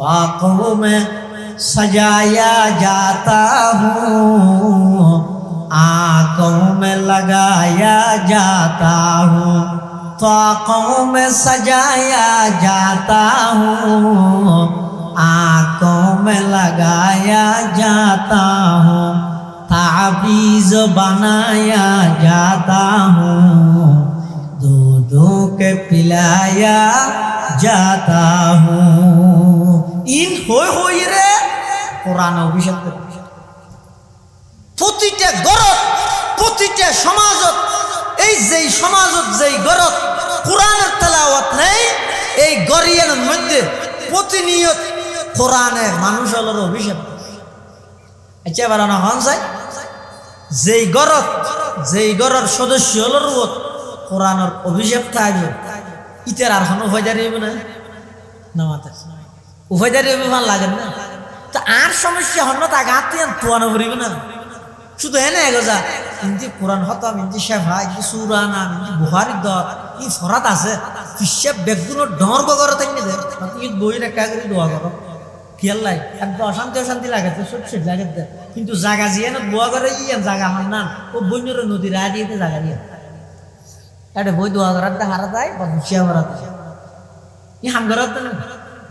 आँखों में सजाया जाता हूँ, आँखों में लगाया जाता हूँ तो में सजाया जाता हूँ, आँखों में लगाया जाता हूँ, ताबीज बनाया जाता हूँ, दूधों के पिलाया जाता हूँ। ইন হই হই রে, কোরআন করে। প্রতিটা গরত, প্রতিটা সমাজত, এই যেই সমাজত যেই গরত, কোরআনের তেলাওয়াত নেই, এই গরিয়ানের মধ্যে প্রতিনিয়ত কোরআনে মানুষ হলোর অভিষেক আচ্ছা এবার না হন যায়। যেই গরত, যেই গরর সদস্য হলোর রুত কোরআনের অভিষেক থাকবে ইতার আর কোনো উপায় দাঁড়িয়ে না। না মাতা উপায় দাঁড়িয়ে ভালো লাগে না। তা আর সমস্যা হন না তাকে আত্মীয় তোয়ানো করিবে না। শুধু এনে এগোজা ইন্দি কোরআন হতাম ইন্দি শেফা ইন্দি সুরানা ইন্দি বুহারি দর ই ফরাত আছে? ফিসে বেগুনো ডর গগর তাই নে বই রেখা করে দোয়া করো। খেয়াল একদম অশান্তি অশান্তি লাগে তো, সব সব লাগে। কিন্তু জাগা জিয়ে না, দোয়া করে ই জাগা হন না। ও বন্যর নদী রায় দিয়ে জাগা দিয়ে। এটা বই দোয়া করার হারা যায়, বা হুশিয়া করার ই হাম তো না।